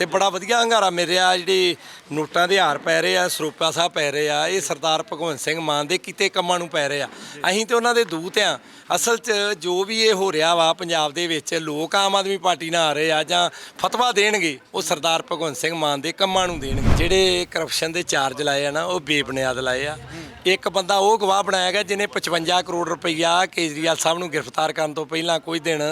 ਤੇ ਬੜਾ ਵਧੀਆ ਹੰਗਾਰਾ ਮਿਲ ਰਿਹਾ ਜਿਹੜੇ ਨੋਟਾਂ ਦੇ ਹਾਰ ਪੈ ਰਹੇ ਆ, ਸਰੂਪਾ ਸਾਹਿਬ ਪੈ ਰਹੇ ਆ, ਇਹ ਸਰਦਾਰ ਭਗਵੰਤ ਸਿੰਘ ਮਾਨ ਦੇ ਕੀਤੇ ਕੰਮਾਂ ਨੂੰ ਪੈ ਰਹੇ ਆ। ਅਸੀਂ ਤੇ ਉਹਨਾਂ ਦੇ ਦੂਤ ਆ। ਅਸਲ 'ਚ ਜੋ ਵੀ ਇਹ ਹੋ ਰਿਹਾ ਵਾ ਪੰਜਾਬ ਦੇ ਵਿੱਚ, ਲੋਕ ਆਮ ਆਦਮੀ ਪਾਰਟੀ ਨਾਲ ਆ ਰਹੇ ਆ ਜਾਂ ਫਤਵਾ ਦੇਣਗੇ, ਉਹ ਸਰਦਾਰ ਭਗਵੰਤ ਸਿੰਘ ਮਾਨ ਦੇ ਕੰਮਾਂ ਨੂੰ ਦੇਣਗੇ। ਜਿਹੜੇ ਕਰਪਸ਼ਨ ਦੇ ਚਾਰਜ ਲਾਏ ਆ ਨਾ, ਉਹ ਬੇਬੁਨਿਆਦ ਲਾਏ ਆ। ਇੱਕ ਬੰਦਾ ਉਹ ਗਵਾਹ ਬਣਾਇਆ ਗਿਆ ਜਿਹਨੇ 55 ਕਰੋੜ ਰੁਪਈਆ ਕੇਜਰੀਵਾਲ ਸਾਹਿਬ ਨੂੰ ਗ੍ਰਿਫਤਾਰ ਕਰਨ ਤੋਂ ਪਹਿਲਾਂ ਕੁਝ ਦਿਨ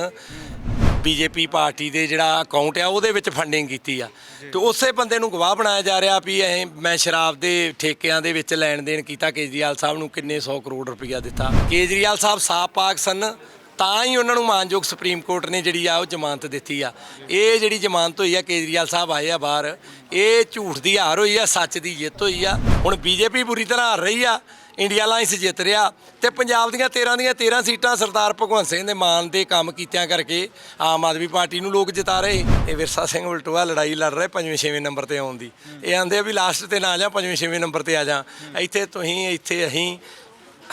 ਬੀਜੇਪੀ ਪਾਰਟੀ ਦੇ ਜਿਹੜਾ ਅਕਾਊਂਟ ਆ, ਉਹਦੇ ਵਿੱਚ ਫੰਡਿੰਗ ਕੀਤੀ ਆ। ਤੇ ਉਸੇ ਬੰਦੇ ਨੂੰ ਗਵਾਹ ਬਣਾਇਆ ਜਾ ਰਿਹਾ ਵੀ ਇਹ ਮੈਂ ਸ਼ਰਾਬ ਦੇ ਠੇਕਿਆਂ ਦੇ ਵਿੱਚ ਲੈਣ ਦੇਣ ਕੀਤਾ, ਕੇਜਰੀਵਾਲ ਸਾਹਿਬ ਨੂੰ ਕਿੰਨੇ 100 ਕਰੋੜ ਰੁਪਈਆ ਦਿੱਤਾ। ਕੇਜਰੀਵਾਲ ਸਾਹਿਬ ਸਾਫ਼ ਪਾਕ ਸਨ, ਤਾਂ ਹੀ ਉਹਨਾਂ ਨੂੰ ਮਾਨਯੋਗ ਸੁਪਰੀਮ ਕੋਰਟ ਨੇ ਜਿਹੜੀ ਆ, ਉਹ ਜ਼ਮਾਨਤ ਦਿੱਤੀ ਆ। ਇਹ ਜਿਹੜੀ ਜ਼ਮਾਨਤ ਹੋਈ ਆ, ਕੇਜਰੀਵਾਲ ਸਾਹਿਬ ਆਏ ਆ ਬਾਹਰ, ਇਹ ਝੂਠ ਦੀ ਹਾਰ ਹੋਈ ਆ, ਸੱਚ ਦੀ ਜਿੱਤ ਹੋਈ ਆ। ਹੁਣ ਬੀਜੇਪੀ ਬੁਰੀ ਤਰ੍ਹਾਂ ਹਾਰ ਰਹੀ ਆ ਇੰਡੀਆ ਅਲਾਈਅੰਸ ਜਿੱਤ ਰਿਹਾ ਤੇ ਪੰਜਾਬ ਦੀਆਂ 13 ਦੀਆਂ 13 ਸੀਟਾਂ ਸਰਦਾਰ ਭਗਵੰਤ ਸਿੰਘ ਦੇ ਮਾਨ ਦੇ ਕੰਮ ਕੀਤਿਆਂ ਕਰਕੇ ਆਮ ਆਦਮੀ ਪਾਰਟੀ ਨੂੰ ਲੋਕ ਜਿਤਾ ਰਹੇ। ਇਹ ਵਿਰਸਾ ਸਿੰਘ ਉਲਟੂਆ ਲੜਾਈ ਲੜ ਰਹੇ ਪੰਜਵੇਂ ਛੇਵੇਂ ਨੰਬਰ ਤੇ ਆਉਣ ਦੀ। ਇਹ ਆਂਦੇ ਆ ਵੀ ਲਾਸਟ ਤੇ ਨਾ ਆ ਜਾ ਪੰਜਵੇਂ ਛੇਵੇਂ ਨੰਬਰ ਤੇ ਆ ਜਾ। ਇੱਥੇ ਤੁਸੀਂ, ਇੱਥੇ ਅਸੀਂ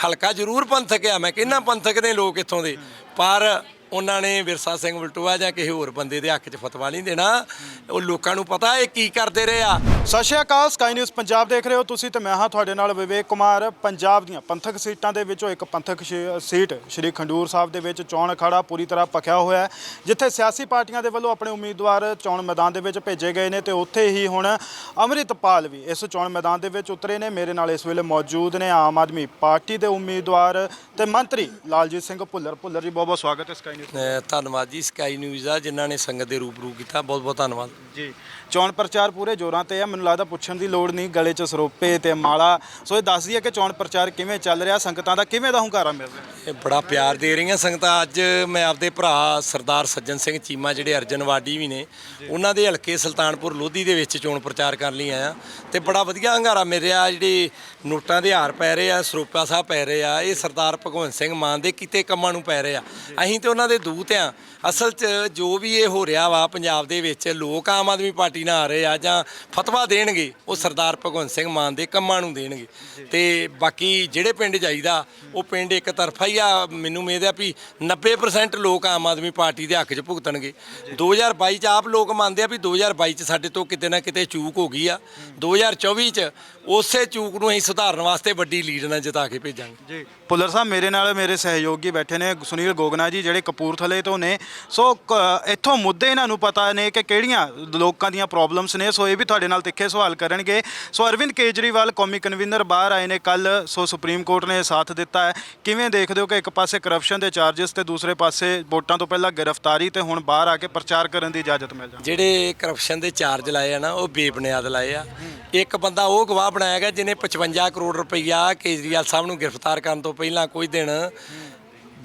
ਹਲਕਾ ਜ਼ਰੂਰ ਪੰਥਕ ਆ, ਮੈਂ ਕਹਿੰਦਾ ਪੰਥਕ ਦੇ ਲੋਕ ਇੱਥੋਂ ਦੇ। ਪਰ ਉਹਨਾਂ ਨੇ ਵਿਰਸਾ ਸਿੰਘ ਵਲਟੋਆ ਜਾਂ ਕਿਸੇ ਹੋਰ ਬੰਦੇ ਦੇ ਹੱਕ 'ਚ ਫਤਵਾ ਨਹੀਂ ਦੇਣਾ। ਉਹ ਲੋਕਾਂ ਨੂੰ ਪਤਾ ਇਹ ਕੀ ਕਰਦੇ ਰਹੇ ਆ। ਸਤਿ ਸ਼੍ਰੀ ਅਕਾਲ ਸਕਾਈ ਨਿਊਜ਼ ਪੰਜਾਬ ਦੇਖ ਰਹੇ ਹੋ। ਤੁਸੀਂ ਤੇ ਮੈਂ ਹਾਂ ਤੁਹਾਡੇ ਨਾਲ ਵਿਵੇਕ ਕੁਮਾਰ। ਪੰਜਾਬ ਦੀਆਂ ਪੰਥਕ ਸੀਟਾਂ ਦੇ ਵਿੱਚੋਂ ਇੱਕ ਪੰਥਕ ਸ਼ੀ- ਸੀਟ ਸ਼੍ਰੀ ਖੰਡੂਰ ਸਾਹਿਬ ਦੇ ਵਿੱਚ ਚੋਣ ਅਖਾੜਾ ਪੂਰੀ ਤਰ੍ਹਾਂ ਪੱਕਿਆ ਹੋਇਆ ਹੈ, ਜਿੱਥੇ ਸਿਆਸੀ ਪਾਰਟੀਆਂ ਦੇ ਵੱਲੋਂ ਆਪਣੇ ਉਮੀਦਵਾਰ ਚੋਣ ਮੈਦਾਨ ਦੇ ਵਿੱਚ ਭੇਜੇ ਗਏ ਨੇ ਤੇ ਉੱਥੇ ਹੀ ਹੁਣ ਅੰਮ੍ਰਿਤਪਾਲ ਵੀ ਇਸ ਚੋਣ ਮੈਦਾਨ ਦੇ ਵਿੱਚ ਉਤਰੇ ਨੇ। ਮੇਰੇ ਨਾਲ ਇਸ ਵੇਲੇ ਮੌਜੂਦ ਨੇ ਆਮ ਆਦਮੀ ਪਾਰਟੀ ਦੇ ਉਮੀਦਵਾਰ ਤੇ ਮੰਤਰੀ ਲਾਲਜੀਤ ਸਿੰਘ ਭੁੱਲਰ। ਭੁੱਲਰ ਜੀ ਬਹੁਤ ਬਹੁਤ ਸਵਾਗਤ ਹੈ ਸਕਾਈ ਨਿਊਜ਼ ਧੰਨਵਾਦ ਜੀ ਸਕਾਈ ਨਿਊਜ਼ ਆ ਜਿਨ੍ਹਾਂ ਨੇ ਸੰਗਤ ਦੇ ਰੂਬਰੂ ਕੀਤਾ। ਬਹੁਤ ਬਹੁਤ ਧੰਨਵਾਦ। ਜੀ ਚੋਣ ਪ੍ਰਚਾਰ ਪੂਰੇ ਜ਼ੋਰਾਂ ਤੇ ਆ। ਮੈਨੂੰ ਲੱਗਦਾ ਪੁੱਛਣ ਦੀ ਲੋੜ ਨਹੀਂ ਗਲੇ 'ਚ ਸਰੋਪੇ ਤੇ ਮਾਲਾ। ਸੋ ਇਹ ਦੱਸ ਦਈਏ ਕਿ ਚੋਣ ਪ੍ਰਚਾਰ ਕਿਵੇਂ ਚੱਲ ਰਿਹਾ ਸੰਗਤਾਂ ਦਾ ਕਿਵੇਂ ਦਾ ਹੁੰਗਾਰਾ ਮਿਲ ਰਿਹਾ? ਇਹ ਬੜਾ ਪਿਆਰ ਦੇ ਰਹੀਆਂ ਸੰਗਤਾਂ। ਅੱਜ ਮੈਂ ਆਪਦੇ ਭਰਾ ਸਰਦਾਰ ਸੱਜਣ ਸਿੰਘ ਚੀਮਾ ਜਿਹੜੇ ਅਰਜਨਵਾੜੀ ਵੀ ਨੇ ਉਹਨਾਂ ਦੇ ਹਲਕੇ ਸੁਲਤਾਨਪੁਰ ਲੋਧੀ ਦੇ ਵਿੱਚ ਚੋਣ ਪ੍ਰਚਾਰ ਕਰਨ ਲਈ ਆਇਆ। ਤੇ ਬੜਾ ਵਧੀਆ ਹੰਗਾਰਾ ਮਿਲ ਰਿਹਾ। ਜਿਹੜੇ ਨੋਟਾਂ ਦੇ ਹਾਰ ਪੈ ਰਹੇ ਆ ਸਰੂਪਾ ਸਾਹਿਬ ਪੈ ਰਹੇ ਆ ਇਹ ਸਰਦਾਰ ਭਗਵੰਤ ਸਿੰਘ ਮਾਨ ਦੇ ਕੀਤੇ ਕੰਮਾਂ ਨੂੰ ਪੈ ਰਹੇ ਆ। ਅਸੀਂ ਤੇ ਉਹਨਾਂ ਦੇ ਦੂਤ ਆ। ਅਸਲ 'ਚ ਜੋ ਵੀ ਇਹ ਹੋ ਰਿਹਾ ਵਾ ਪੰਜਾਬ ਦੇ ਵਿੱਚ, ਲੋਕ ਆਮ ਆਦਮੀ ਪਾਰਟੀ ਨਾਲ ਆ ਰਹੇ ਆ ਜਾਂ ਫਤਵਾ ਦੇਣਗੇ, ਉਹ ਸਰਦਾਰ ਭਗਵੰਤ ਸਿੰਘ ਮਾਨ ਦੇ ਕੰਮਾਂ ਨੂੰ ਦੇਣਗੇ। ਤੇ ਬਾਕੀ ਜਿਹੜੇ ਪਿੰਡ ਜਾਈਦਾ, ਉਹ ਪਿੰਡ ਇੱਕ ਤਰਫਾ ਹੀ ਆ, ਮੈਨੂੰ ਉਮੀਦ ਆ ਵੀ 90% ਲੋਕ ਆਮ ਆਦਮੀ ਪਾਰਟੀ ਦੇ ਹੱਕ 'ਚ ਭੁਗਤਣਗੇ। 2022 'ਚ ਆਪ ਲੋਕ ਮੰਨਦੇ ਆ ਵੀ 2022 'ਚ ਸਾਡੇ ਤੋਂ ਕਿਤੇ ਨਾ ਕਿਤੇ ਚੂਕ ਹੋ ਗਈ ਆ। 2024 'ਚ ਉਸੇ ਚੂਕ ਨੂੰ ਅਸੀਂ ਸੁਧਾਰਨ ਵਾਸਤੇ ਵੱਡੀ ਲੀਡ ਨਾਲ ਜਿਤਾ ਕੇ ਭੇਜਾਂਗੇ। ਜੀ ਭੁੱਲਰ ਸਾਹਿਬ, ਮੇਰੇ ਨਾਲ ਮੇਰੇ ਸਹਿਯੋਗੀ ਬੈਠੇ ਨੇ ਸੁਨੀਲ ਗੋਗਨਾ ਜੀ, ਜਿਹੜੇ ਕਪੂਰਥਲੇ ਤੋਂ ਨੇ। ਸੋ, ਕ- ਇੱਥੋਂ ਮੁੱਦੇ ਇਹਨਾਂ ਨੂੰ ਪਤਾ ਨੇ ਕਿ ਕਿਹੜੀਆਂ ਲੋਕਾਂ ਦੀਆਂ ਪ੍ਰੋਬਲਮਸ ਨੇ। ਸੋ, ਇਹ ਵੀ ਤੁਹਾਡੇ ਨਾਲ ਤਿੱਖੇ ਸਵਾਲ ਕਰਨਗੇ। ਸੋ, ਅਰਵਿੰਦ ਕੇਜਰੀਵਾਲ, ਕੌਮੀ ਕਨਵੀਨਰ ਬਾਹਰ ਆਏ ਨੇ ਕੱਲ ਸੋ ਸੁਪਰੀਮ ਕੋਰਟ ਨੇ ਸਾਥ ਦਿੱਤਾ ਹੈ। ਕਿਵੇਂ ਦੇਖਦੇ ਹੋ ਕਿ ਇੱਕ ਪਾਸੇ ਕਰਪਸ਼ਨ ਦੇ ਚਾਰजेस ਤੇ ਦੂਸਰੇ ਪਾਸੇ ਵੋਟਾਂ ਤੋਂ ਪਹਿਲਾਂ ਗ੍ਰਿਫਤਾਰੀ ਤੇ ਹੁਣ ਬਾਹਰ ਆ ਕੇ ਪ੍ਰਚਾਰ ਕਰਨ ਦੀ ਇਜਾਜ਼ਤ ਮਿਲ ਜਾਂਦੀ ਜਿਹੜੇ ਕਰਪਸ਼ਨ ਦੇ ਚਾਰਜ ਲਾਏ ਆ ਨਾ, ਉਹ ਬੇਬੁਨਿਆਦ ਲਾਏ ਆ। ਇੱਕ ਬੰਦਾ ਉਹ ਗਵਾਹ ਬਣਾਇਆ ਗਿਆ ਜਿਹਨੇ 55 ਕਰੋੜ ਰੁਪਈਆ ਕੇਜਰੀਵਾਲ ਸਾਹਿਬ ਨੂੰ ਗ੍ਰਿਫਤਾਰ ਕਰਨ ਤੋਂ ਪਹਿਲਾਂ ਕੁਝ ਦਿਨ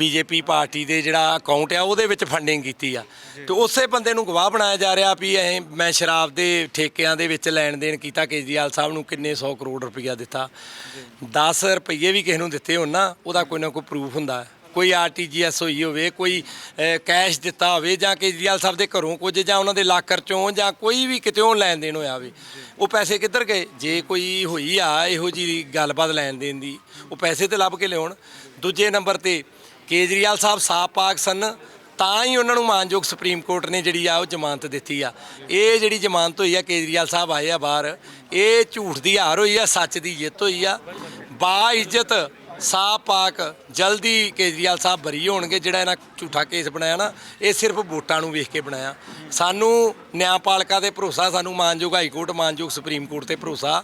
ਬੀਜੇਪੀ ਪਾਰਟੀ ਦੇ ਜਿਹੜਾ ਅਕਾਊਂਟ ਆ ਉਹਦੇ ਵਿੱਚ ਫੰਡਿੰਗ ਕੀਤੀ ਆ। ਤੇ ਉਸੇ ਬੰਦੇ ਨੂੰ ਗਵਾਹ ਬਣਾਇਆ ਜਾ ਰਿਹਾ ਵੀ ਇਹ ਮੈਂ ਸ਼ਰਾਬ ਦੇ ਠੇਕਿਆਂ ਦੇ ਵਿੱਚ ਲੈਣ ਦੇਣ ਕੀਤਾ ਕੇਜਰੀਵਾਲ ਸਾਹਿਬ ਨੂੰ ਕਿੰਨੇ 100 ਕਰੋੜ ਰੁਪਈਆ ਦਿੱਤਾ। 10 ਰੁਪਈਏ ਵੀ ਕਿਸੇ ਨੂੰ ਦਿੱਤੇ ਹੋਣ ਨਾ ਉਹਦਾ ਕੋਈ ਨਾ ਕੋਈ ਪ੍ਰੂਫ ਹੁੰਦਾ। ਕੋਈ ਆਰਟੀਜੀਐਸ ਹੋਈ ਹੋਵੇ ਕੋਈ ਕੈਸ਼ ਦਿੱਤਾ ਹੋਵੇ ਜਾਂ ਕੇਜਰੀਵਾਲ ਸਾਹਿਬ ਦੇ ਘਰੋਂ ਕੁਝ ਜਾਂ ਉਹਨਾਂ ਦੇ ਲਾਕਰ ਚੋਂ ਜਾਂ ਕੋਈ ਵੀ ਕਿਤੇੋਂ ਲੈਣ ਦੇਣ ਹੋਇਆ ਹੋਵੇ। ਉਹ ਪੈਸੇ ਕਿੱਧਰ ਗਏ? ਜੇ ਕੋਈ ਹੋਈ ਆ ਇਹੋ ਜੀ ਗੱਲਬਾਤ ਲੈਣ ਦੇਣ ਦੀ ਉਹ ਪੈਸੇ ਤੇ ਲੱਭ ਕੇ ਲਿਆਉਣ। ਦੂਜੇ ਨੰਬਰ ਤੇ ਕੇਜਰੀਵਾਲ ਸਾਹਿਬ ਸਾਫ਼ ਪਾਕ ਸਨ, ਤਾਂ ਹੀ ਉਹਨਾਂ ਨੂੰ ਮਾਨਯੋਗ ਸੁਪਰੀਮ ਕੋਰਟ ਨੇ ਜਿਹੜੀ ਆ ਉਹ ਜ਼ਮਾਨਤ ਦਿੱਤੀ ਆ। ਇਹ ਜਿਹੜੀ ਜ਼ਮਾਨਤ ਹੋਈ ਆ, ਕੇਜਰੀਵਾਲ ਸਾਹਿਬ ਆਏ ਆ ਬਾਹਰ, ਇਹ ਝੂਠ ਦੀ ਹਾਰ ਹੋਈ ਆ, ਸੱਚ ਦੀ ਜਿੱਤ ਹੋਈ ਆ। ਬਾ ਇੱਜ਼ਤ ਸਾਫ਼ ਪਾਕ ਜਲਦੀ ਕੇਜਰੀਵਾਲ ਸਾਹਿਬ ਬਰੀ ਹੋਣਗੇ, ਜਿਹੜਾ ਇਹਨਾਂ ਝੂਠਾ ਕੇਸ ਬਣਾਇਆ ਨਾ, ਇਹ ਸਿਰਫ ਵੋਟਾਂ ਨੂੰ ਵੇਖ ਕੇ ਬਣਾਇਆ। ਸਾਨੂੰ ਨਿਆਂਪਾਲਕਾ ਤੇ ਭਰੋਸਾ, ਸਾਨੂੰ ਮਾਨਯੋਗ ਹਾਈ ਕੋਰਟ, ਮਾਨਯੋਗ ਸੁਪਰੀਮ ਕੋਰਟ ਤੇ ਭਰੋਸਾ।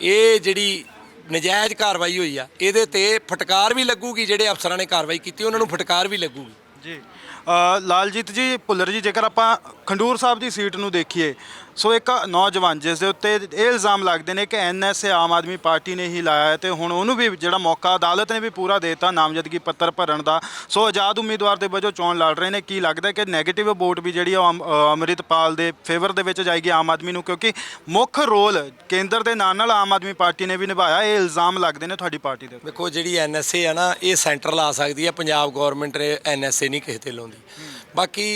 ਇਹ ਜਿਹੜੀ ਨਜਾਇਜ਼ ਕਾਰਵਾਈ ਹੋਈ ਆ। ਇਹਦੇ ਤੇ ਫਟਕਾਰ ਵੀ ਲੱਗੂਗੀ, ਜਿਹੜੇ ਅਫਸਰਾਂ ਨੇ ਕਾਰਵਾਈ ਕੀਤੀ, ਉਹਨਾਂ ਨੂੰ ਫਟਕਾਰ ਵੀ ਲੱਗੂਗੀ। ਜੀ। ਲਾਲਜੀਤ ਜੀ, ਭੁੱਲਰ ਜੀ, ਜੇਕਰ ਆਪਾਂ ਖੰਡੂਰ ਸਾਹਿਬ ਦੀ ਸੀਟ ਨੂੰ ਦੇਖੀਏ ਸੋ ਇੱਕ ਨੌਜਵਾਨ ਜਿਸ ਦੇ ਉੱਤੇ ਇਹ ਇਲਜ਼ਾਮ ਲੱਗਦੇ ਨੇ ਕਿ ਐਨਐਸਏ ਆਮ ਆਦਮੀ ਪਾਰਟੀ ਨੇ ਹੀ ਲਾਇਆ ਹੈ ਤੇ ਹੁਣ ਉਹਨੂੰ ਵੀ ਜਿਹੜਾ ਮੌਕਾ, ਅਦਾਲਤ ਨੇ ਵੀ ਪੂਰਾ ਦਿੱਤਾ ਨਾਮਜ਼ਦਗੀ ਪੱਤਰ ਭਰਨ ਦਾ। ਸੋ ਆਜ਼ਾਦ ਉਮੀਦਵਾਰ ਦੇ ਵਜੋਂ ਚੋਣ ਲੜ ਰਹੇ ਨੇ। ਕੀ ਲੱਗਦਾ ਕਿ 네ਗੇਟਿਵ ਵੋਟ ਵੀ ਜਿਹੜੀ ਆ ਉਹ ਅਮ- ਅੰਮ੍ਰਿਤਪਾਲ ਦੇ ਫੇਵਰ ਦੇ ਵਿੱਚ ਜਾਏਗੀ ਆਮ ਆਦਮੀ ਨੂੰ? ਕਿਉਂਕਿ ਮੁੱਖ ਰੋਲ ਕੇਂਦਰ ਦੇ ਨਾਲ ਨਾਲ ਆਮ ਆਦਮੀ ਪਾਰਟੀ ਨੇ ਵੀ ਨਿਭਾਇਆ। ਇਹ ਇਲਜ਼ਾਮ ਲੱਗਦੇ ਨੇ ਤੁਹਾਡੀ ਪਾਰਟੀ ਦੇ ਉੱਤੇ। ਵੇਖੋ ਜਿਹੜੀ ਐਨਐਸਏ ਆ ਨਾ, ਇਹ ਸੈਂਟਰ ਲਾ ਸਕਦੀ ਹੈ ਪੰਜਾਬ ਗਵਰਨਮੈਂਟ ਨੇ ਐਨਐਸਏ ਨਹੀਂ ਕਿਸੇ ਤੇ ਲਾਉਂਦੀ। ਬਾਕੀ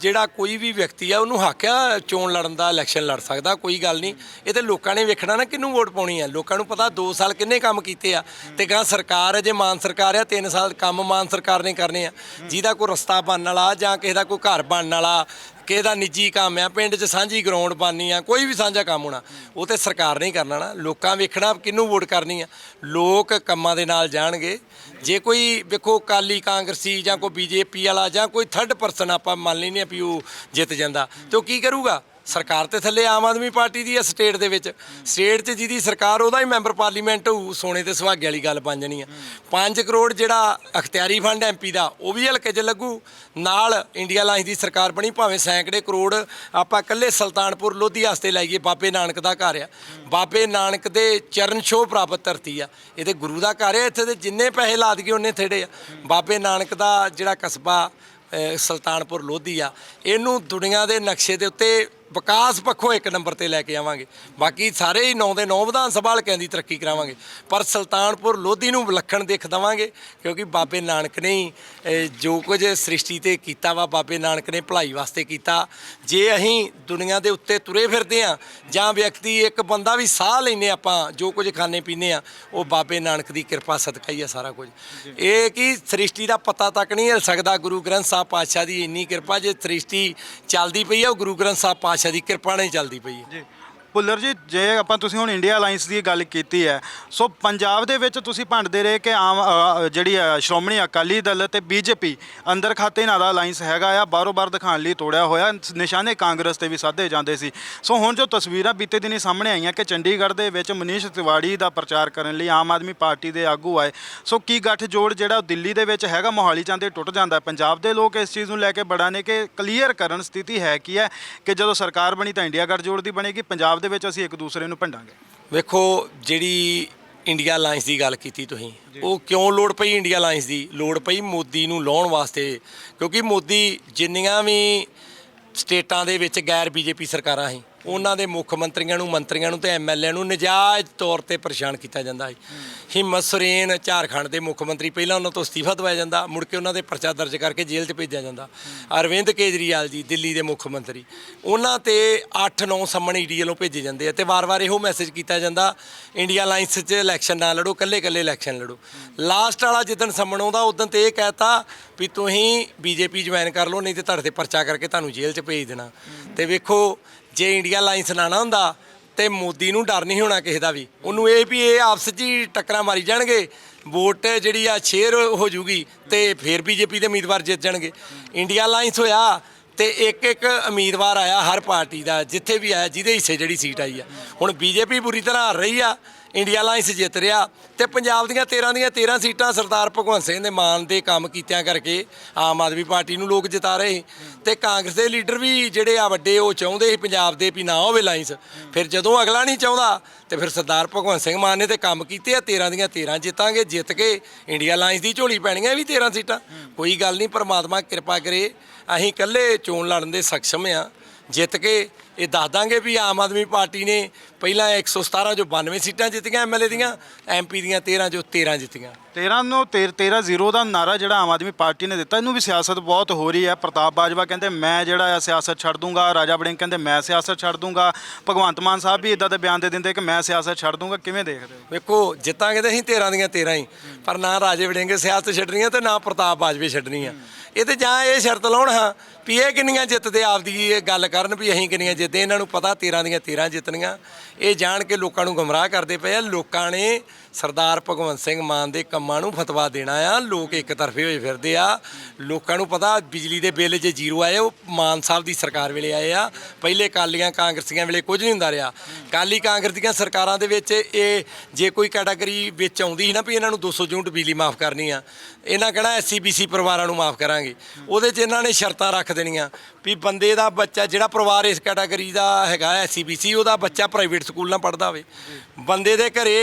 ਜਿਹੜਾ ਕੋਈ ਵੀ ਵਿਅਕਤੀ ਆ, ਉਹਨੂੰ ਹੱਕ ਆ ਚੋਣ ਲੜਨ ਦਾ ਇਲੈਕਸ਼ਨ ਲੜ ਸਕਦਾ, ਕੋਈ ਗੱਲ ਨਹੀਂ। ਇਹ ਤੇ ਲੋਕਾਂ ਨੇ ਵੇਖਣਾ ਨਾ ਕਿਹਨੂੰ ਵੋਟ ਪਾਉਣੀ ਆ। ਲੋਕਾਂ ਨੂੰ ਪਤਾ 2 ਸਾਲ ਕਿੰਨੇ ਕੰਮ ਕੀਤੇ ਆ। ਤੇ ਗਾਂ ਸਰਕਾਰ ਜੇ ਮਾਨ ਸਰਕਾਰ ਆ 3 ਸਾਲ ਕੰਮ ਮਾਨ ਸਰਕਾਰ ਨੇ ਕਰਨੇ ਆ। ਜਿਹਦਾ ਕੋਈ ਰਸਤਾ ਬਣਨ ਵਾਲਾ ਜਾਂ ਕਿਸੇ ਦਾ ਕੋਈ ਘਰ ਬਣਨ ਵਾਲਾ ਕਿਸੇ ਦਾ ਨਿੱਜੀ ਕੰਮ ਆ, ਪਿੰਡ 'ਚ ਸਾਂਝੀ ਗਰਾਊਂਡ ਬਾਨੀ ਆ, ਕੋਈ ਵੀ ਸਾਂਝਾ ਕੰਮ ਹੋਣਾ, ਉਹ ਤੇ ਸਰਕਾਰ ਨੇ ਹੀ ਕਰਨਾ ਨਾ। ਲੋਕਾਂ ਵੇਖਣਾ ਕਿਹਨੂੰ ਵੋਟ ਕਰਨੀ ਆ। ਲੋਕ ਕੰਮਾਂ ਦੇ ਨਾਲ ਜਾਣਗੇ। ਜੇ ਕੋਈ ਵੇਖੋ ਕਾਲੀ ਕਾਂਗਰਸੀ ਜਾਂ ਕੋਈ ਬੀਜੇਪੀ ਵਾਲਾ ਜਾਂ ਕੋਈ ਥਰਡ ਪਰਸਨ ਆਪਾਂ ਮੰਨ ਲੈਨੇ ਆ ਵੀ ਉਹ ਜਿੱਤ ਜਾਂਦਾ, ਤੇ ਉਹ ਕੀ ਕਰੂਗਾ? ਸਰਕਾਰ ਤੇ ਥੱਲੇ ਆਮ ਆਦਮੀ ਪਾਰਟੀ ਦੀ ਹੈ ਸਟੇਟ ਦੇ ਵਿੱਚ। ਸਟੇਟ 'ਚ ਜਿਹਦੀ ਸਰਕਾਰ, ਉਹਦਾ ਹੀ ਮੈਂਬਰ ਪਾਰਲੀਮੈਂਟ ਹੋਊ, ਸੋਨੇ ਤੇ ਸੁਹਾਗੇ ਵਾਲੀ ਗੱਲ ਬਣ ਜਾਣੀ ਆ। 5 ਕਰੋੜ ਜਿਹੜਾ ਅਖਤਿਆਰੀ ਫੰਡ ਐਮਪੀ ਦਾ, ਉਹ ਵੀ ਹਲਕੇ 'ਚ ਲੱਗੂ। ਨਾਲ ਇੰਡੀਆ ਲਾਈਨ ਦੀ ਸਰਕਾਰ ਬਣੀ, ਭਾਵੇਂ ਸੈਂਕੜੇ ਕਰੋੜ ਆਪਾਂ ਇਕੱਲੇ ਸੁਲਤਾਨਪੁਰ ਲੋਧੀ ਵਾਸਤੇ ਲਾਈਏ, ਬਾਬੇ ਨਾਨਕ ਦਾ ਘਰ ਆ। ਬਾਬੇ ਨਾਨਕ ਦੇ ਚਰਨ ਛੋਹ ਪ੍ਰਾਪਤ ਧਰਤੀ ਆ। ਇਹਦੇ ਗੁਰੂ ਦਾ ਘਰ ਆ, ਇੱਥੇ ਦੇ ਜਿੰਨੇ ਪੈਸੇ ਲਾ ਦਈਏ ਉਹਨੇ ਥੇੜੇ ਆ। ਬਾਬੇ ਨਾਨਕ ਦਾ ਜਿਹੜਾ ਕਸਬਾ ਸੁਲਤਾਨਪੁਰ ਲੋਧੀ ਆ, ਇਹਨੂੰ ਦੁਨੀਆ ਦੇ ਨਕਸ਼ੇ ਦੇ ਉੱਤੇ ਵਿਕਾਸ ਪੱਖੋਂ ਇੱਕ ਨੰਬਰ ਤੇ ਲੈ ਕੇ ਆਵਾਂਗੇ। ਬਾਕੀ ਸਾਰੇ ਹੀ ਨੌ ਦੇ ਨੌ ਵਿਧਾਨ ਸਭਾ ਹਲਕਿਆਂ ਦੀ ਤਰੱਕੀ ਕਰਾਵਾਂਗੇ। ਪਰ ਸੁਲਤਾਨਪੁਰ ਲੋਧੀ ਨੂੰ ਵਿਲੱਖਣ ਦਿੱਖ ਦਵਾਂਗੇ ਕਿਉਂਕਿ ਬਾਬੇ ਨਾਨਕ ਨੇ ਹੀ ਜੋ ਕੁਝ ਸ੍ਰਿਸ਼ਟੀ ਤੇ ਕੀਤਾ ਵਾ ਬਾਬੇ ਨਾਨਕ ਨੇ ਭਲਾਈ ਵਾਸਤੇ ਕੀਤਾ। ਜੇ ਅਸੀਂ ਦੁਨੀਆ ਦੇ ਉੱਤੇ ਤੁਰੇ ਫਿਰਦੇ ਆ ਜਾਂ ਵਿਅਕਤੀ ਇੱਕ ਬੰਦਾ ਵੀ ਸਾਹ ਲੈਨੇ ਆਪਾਂ ਜੋ ਕੁਝ ਖਾਣੇ ਪੀਨੇ ਆ ਉਹ ਬਾਬੇ ਨਾਨਕ ਦੀ ਕਿਰਪਾ ਸਦਕਾ ਹੀ ਆ ਸਾਰਾ ਕੁਝ। ਇਹ ਕਿ ਸ੍ਰਿਸ਼ਟੀ ਦਾ ਪਤਾ ਤੱਕ ਨਹੀਂ ਹਿਲ ਸਕਦਾ ਗੁਰੂ ਗ੍ਰੰਥ ਸਾਹਿਬ ਪਾਤਸ਼ਾਹ ਦੀ ਇੰਨੀ ਕਿਰਪਾ ਜੇ ਸ੍ਰਿਸ਼ਟੀ ਚੱਲਦੀ ਪਈ ਆ ਉਹ ਗੁਰੂ ਗ੍ਰੰਥ ਸਾਹਿਬ ਪਾਤਸ਼ਾਹ ਦੀ ਕਿਰਪਾ ਨਾਲ ਹੀ ਚੱਲਦੀ ਪਈ ਹੈ। ਜੀ। ਭੁੱਲਰ ਜੀ ਜੇ ਆਪਾਂ ਤੁਸੀਂ ਹੁਣ ਇੰਡੀਆ ਅਲਾਈਅੰਸ ਦੀ ਗੱਲ ਕੀਤੀ ਹੈ ਸੋ ਪੰਜਾਬ ਦੇ ਵਿੱਚ ਤੁਸੀਂ ਭੰਡਦੇ ਰਹੇ ਕਿ ਆਮ ਅ, ਜਿਹੜੀ ਅ, ਸ਼੍ਰੋਮਣੀ ਅਕਾਲੀ ਦਲ ਤੇ ਬੀਜੇਪੀ ਅੰਦਰ ਖਾਤੇ ਇਹਨਾਂ ਦਾ ਅਲਾਈਅੰਸ ਹੈਗਾ ਆ ਬਾਰੋ ਬਾਰ ਦਿਖਾਉਣ ਲਈ ਤੋੜਿਆ ਹੋਇਆ ਨਿਸ਼ਾਨੇ ਕਾਂਗਰਸ ਤੇ ਵੀ ਸਾਧੇ ਜਾਂਦੇ ਸੀ ਸੋ ਹੁਣ ਜੋ ਤਸਵੀਰਾਂ ਬੀਤੇ ਦਿਨੀ ਸਾਹਮਣੇ ਆਈਆਂ ਕਿ ਚੰਡੀਗੜ੍ਹ ਦੇ ਵਿੱਚ ਮਨੀਸ਼ ਤਿਵਾੜੀ ਦਾ ਪ੍ਰਚਾਰ ਕਰਨ ਲਈ ਆਮ ਆਦਮੀ ਪਾਰਟੀ ਦੇ ਆਗੂ ਆਏ ਸੋ ਕੀ ਗੱਠ ਜੋੜ ਜਿਹੜਾ ਉਹ ਦਿੱਲੀ ਦੇ ਵਿੱਚ ਹੈਗਾ ਮੋਹਾਲੀ ਜਾਂਦੇ ਟੁੱਟ ਜਾਂਦਾ ਹੈ। ਪੰਜਾਬ ਦੇ ਲੋਕ ਇਸ ਚੀਜ਼ ਨੂੰ ਲੈ ਕੇ ਬੜਾ ਨੇ ਕਿ ਕਲੀਅਰ ਕਰਨ ਸਥਿਤੀ ਹੈ ਕੀ ਹੈ ਕਿ ਜਦੋਂ ਸਰਕਾਰ ਬਣੀ ਤਾਂ ਇੰਡੀਆ ਗੱਠਜੋੜ ਦੀ ਬਣੇਗੀ ਪੰਜਾਬ ਦੇ ਵਿੱਚ ਅਸੀਂ ਇੱਕ ਦੂਸਰੇ ਨੂੰ ਭੰਡਾਂਗੇ। ਵੇਖੋ ਜਿਹੜੀ ਇੰਡੀਆ ਅਲਾਈਅੰਸ ਦੀ ਗੱਲ ਕੀਤੀ ਤੁਸੀਂ ਉਹ ਕਿਉਂ ਲੋੜ ਪਈ ਇੰਡੀਆ ਅਲਾਈਅੰਸ ਦੀ? ਲੋੜ ਪਈ ਮੋਦੀ ਨੂੰ ਲਾਉਣ ਵਾਸਤੇ ਕਿਉਂਕਿ ਮੋਦੀ ਜਿੰਨੀਆਂ ਵੀ ਸਟੇਟਾਂ ਦੇ ਵਿੱਚ ਗੈਰ ਬੀਜੇਪੀ ਸਰਕਾਰਾਂ ਸੀ ਉਹਨਾਂ ਦੇ ਮੁੱਖ ਮੰਤਰੀਆਂ ਨੂੰ ਮੰਤਰੀਆਂ ਨੂੰ ਤੇ ਐਮਐਲਏ ਨੂੰ ਨਜਾਇਜ਼ ਤੌਰ ਤੇ ਪਰੇਸ਼ਾਨ ਕੀਤਾ ਜਾਂਦਾ ਸੀ। ਹਿੰਮਤ ਸੁਰੇਨ ਝਾਰਖੰਡ ਦੇ ਮੁੱਖ ਮੰਤਰੀ ਪਹਿਲਾਂ ਉਹਨਾਂ ਤੋਂ ਅਸਤੀਫਾ ਦਵਾਇਆ ਜਾਂਦਾ, ਮੁੜ ਕੇ ਉਹਨਾਂ ਦੇ ਪਰਚਾ ਦਰਜ ਕਰਕੇ ਜੇਲ੍ਹ 'ਚ ਭੇਜਿਆ ਜਾਂਦਾ। ਅਰਵਿੰਦ ਕੇਜਰੀਵਾਲ ਜੀ, ਦਿੱਲੀ ਦੇ ਮੁੱਖ ਮੰਤਰੀ। ਉਹਨਾਂ ਤੇ 8-9 ਸੰਮਣ ਈਡੀ ਵੱਲੋਂ ਭੇਜੇ ਜਾਂਦੇ ਆ ਤੇ ਵਾਰ-ਵਾਰ ਇਹੋ ਮੈਸੇਜ ਕੀਤਾ ਜਾਂਦਾ, ਇੰਡੀਆ ਅਲਾਈਅੰਸ 'ਚ ਇਲੈਕਸ਼ਨ ਨਾ ਲੜੋ ਕੱਲੇ-ਕੱਲੇ ਇਲੈਕਸ਼ਨ ਲੜੋ। ਲਾਸਟ ਵਾਲਾ ਜਿੱਦਣ ਸੰਮਣ ਆਉਂਦਾ, ਉਦੋਂ ਤੇ ਇਹ ਕਹਿਤਾ ਵੀ ਤੁਸੀਂ ਬੀਜੇਪੀ ਜੁਆਇਨ ਕਰ ਲਓ, ਨਹੀਂ ਤੇ ਤੁਹਾਡੇ ਤੇ ਪਰਚਾ ਕਰਕੇ ਤੁਹਾਨੂੰ ਜੇਲ੍ਹ 'ਚ ਭੇਜ ਦੇਣਾ। ਤੇ ਵੇਖੋ ਜੇ ਇੰਡੀਆ ਅਲਾਈਅੰਸ ਨਾ ਨਾ ਹੁੰਦਾ ਤੇ ਮੋਦੀ ਨੂੰ ਡਰ ਨਹੀਂ ਹੋਣਾ ਕਿਸੇ ਦਾ ਵੀ। ਉਹਨੂੰ ਇਹ ਵੀ ਇਹ ਆਪਸ 'ਚ ਹੀ ਟੱਕਰਾਂ ਮਾਰੀ ਜਾਣਗੇ। ਵੋਟ ਜਿਹੜੀ ਆ ਸ਼ੇਅਰ ਹੋ ਜੂਗੀ ਤੇ ਫਿਰ ਬੀਜੇਪੀ ਦੇ ਉਮੀਦਵਾਰ ਜਿੱਤ ਜਾਣਗੇ। ਇੰਡੀਆ ਅਲਾਈਅੰਸ ਹੋਇਆ ਤੇ ਇੱਕ ਇੱਕ ਉਮੀਦਵਾਰ ਆਇਆ ਹਰ ਪਾਰਟੀ ਦਾ, ਜਿੱਥੇ ਵੀ ਆਇਆ, ਜਿਹਦੇ ਹਿੱਸੇ ਜਿਹੜੀ ਸੀਟ ਆਈ ਆ। ਹੁਣ ਬੀਜੇਪੀ ਬੁਰੀ ਤਰ੍ਹਾਂ ਹਾਰ ਰਹੀ ਆ ਇੰਡੀਆ ਅਲਾਈਅੰਸ ਜਿੱਤ ਰਿਹਾ ਤੇ ਪੰਜਾਬ ਦੀਆਂ 13 ਦੀਆਂ 13 ਸੀਟਾਂ ਸਰਦਾਰ ਭਗਵੰਤ ਸਿੰਘ ਦੇ ਮਾਨ ਦੇ ਕੰਮ ਕੀਤਿਆਂ ਕਰਕੇ ਆਮ ਆਦਮੀ ਪਾਰਟੀ ਨੂੰ ਲੋਕ ਜਿਤਾ ਰਹੇ ਤੇ ਕਾਂਗਰਸ ਦੇ ਲੀਡਰ ਵੀ ਜਿਹੜੇ ਆ ਵੱਡੇ, ਉਹ ਚਾਹੁੰਦੇ ਸੀ ਪੰਜਾਬ ਦੇ ਵੀ ਨਾ ਹੋਵੇ ਅਲਾਈਅੰਸ ਫਿਰ ਜਦੋਂ ਅਗਲਾ ਨਹੀਂ ਚਾਹੁੰਦਾ, ਤੇ ਫਿਰ ਸਰਦਾਰ ਭਗਵੰਤ ਸਿੰਘ ਮਾਨ ਨੇ ਤੇ ਕੰਮ ਕੀਤੇ ਆ 13 ਦੀਆਂ 13 ਜਿੱਤਾਂਗੇ, ਜਿੱਤ ਕੇ ਇੰਡੀਆ ਅਲਾਈਅੰਸ ਦੀ ਝੋਲੀ ਪੈਣੀਆਂ ਵੀ 13 ਸੀਟਾਂ। ਕੋਈ ਗੱਲ ਨਹੀਂ, ਪਰਮਾਤਮਾ ਕਿਰਪਾ ਕਰੇ, ਅਸੀਂ ਇਕੱਲੇ ਚੋਣ ਲੜਨ ਦੇ ਸક્ષਮ ਆ ਜਿੱਤ ਕੇ ਇਹ ਦੱਸ ਦਾਂਗੇ ਵੀ ਆਮ ਆਦਮੀ ਪਾਰਟੀ ਨੇ ਪਹਿਲਾਂ 117 ਜੋ 92 ਸੀਟਾਂ ਜਿੱਤੀਆਂ ਐਮਐਲਏ ਦੀਆਂ ਐਮਪੀ ਦੀਆਂ 13 ਜੋ 13 ਜਿੱਤੀਆਂ। 13 ਨੂੰ 13 ਜ਼ੀਰੋ ਦਾ ਨਾਰਾ ਜਿਹੜਾ ਆਮ ਆਦਮੀ ਪਾਰਟੀ ਨੇ ਦਿੱਤਾ ਇਹਨੂੰ ਵੀ ਸਿਆਸਤ ਬਹੁਤ ਹੋ ਰਹੀ ਹੈ। ਪ੍ਰਤਾਪ ਬਾਜਵਾ ਕਹਿੰਦੇ ਮੈਂ ਜਿਹੜਾ ਆ ਸਿਆਸਤ ਛੱਡ ਦੂੰਗਾ। ਰਾਜਾ ਵੜਿੰਗ ਕਹਿੰਦੇ ਮੈਂ ਸਿਆਸਤ ਛੱਡ ਦੂੰਗਾ। ਭਗਵੰਤ ਮਾਨ ਸਾਹਿਬ ਵੀ ਇਦਾਂ ਦੇ ਬਿਆਨ ਦੇ ਦਿੰਦੇ ਕਿ ਮੈਂ ਸਿਆਸਤ ਛੱਡ ਦੂੰਗਾ। ਕਿਵੇਂ ਦੇਖਦੇ ਹੋ? ਵੇਖੋ ਜਿੱਤਾਂਗੇ ਤਾਂ ਅਸੀਂ 13 ਦੀਆਂ 13 ਹੀ ਪਰ ਨਾ ਰਾਜੇ ਵੜਿੰਗੇ ਸਿਆਸਤ ਛੱਡਣੀਆਂ ਤੇ ਨਾ ਪ੍ਰਤਾਪ ਬਾਜਵੇ ਛੱਡਣੀ ਆ ਇਹ ਤੇ ਜਾਂ ਇਹ ਸ਼ਰਤ ਲਾਉਣ, ਹਾਂ, ਵੀ ਇਹ ਕਿੰਨੀਆਂ ਜਿੱਤਦੇ, ਆਪਦੀ ਇਹ ਗੱਲ ਕਰਨ ਵੀ ਅਸੀਂ ਕਿੰਨੀਆਂ ਜਿੱਤੇ ਇਹਨਾਂ ਨੂੰ ਪਤਾ 13 ਦੀਆਂ 13 ਜਿੱਤਣੀਆਂ। ਇਹ ਜਾਣ ਕੇ ਲੋਕਾਂ ਨੂੰ ਗੁੰਮਰਾਹ ਕਰਦੇ ਪਏ ਆ, ਲੋਕਾਂ ਨੇ ਸਰਦਾਰ ਭਗਵੰਤ ਸਿੰਘ ਮਾਨ ਦੇ ਕੰਮਾਂ ਨੂੰ ਫਤਵਾ ਦੇਣਾ ਆ। ਲੋਕ ਇੱਕ ਤਰਫੇ ਹੋਏ ਫਿਰਦੇ ਆ। ਲੋਕਾਂ ਨੂੰ ਪਤਾ ਬਿਜਲੀ ਦੇ ਬਿੱਲ ਜੇ ਜ਼ੀਰੋ ਆਏ, ਉਹ ਮਾਨ ਸਾਹਿਬ ਦੀ ਸਰਕਾਰ ਵੇਲੇ ਆਏ ਆ। ਪਹਿਲੇ ਕਾਲੀਆਂ ਕਾਂਗਰਸੀਆਂ ਵੇਲੇ ਕੁਝ ਨਹੀਂ ਹੁੰਦਾ ਰਿਹਾ। ਕਾਲੀ ਕਾਂਗਰਸ ਦੀਆਂ ਸਰਕਾਰਾਂ ਦੇ ਵਿੱਚ ਇਹ ਜੇ ਕੋਈ ਕੈਟਾਗਰੀ ਵਿੱਚ ਆਉਂਦੀ ਸੀ ਨਾ ਵੀ ਇਹਨਾਂ ਨੂੰ 200 ਯੂਨਿਟ ਬਿਜਲੀ ਮਾਫ ਕਰਨੀ ਆ, ਇਹਨਾਂ ਕਹਿਣਾ ਐਸਸੀ ਬੀਸੀ ਪਰਿਵਾਰਾਂ ਨੂੰ ਮਾਫ ਕਰਾਂਗੇ? ਉਹਦੇ 'ਚ ਇਹਨਾਂ ਨੇ ਸ਼ਰਤਾਂ ਰੱਖ ਦੇਣੀਆਂ ਵੀ ਬੰਦੇ ਦਾ ਬੱਚਾ ਜਿਹੜਾ ਪਰਿਵਾਰ ਇਸ ਕੈਟਾਗਰੀ ਦਾ ਹੈਗਾ ਐਸਸੀ ਬੀਸੀ ਉਹਦਾ ਬੱਚਾ ਪ੍ਰਾਈਵੇਟ ਸਕੂਲ ਨਾਲ ਪੜਦਾ ਹੋਵੇ। ਬੰਦੇ ਦੇ ਘਰੇ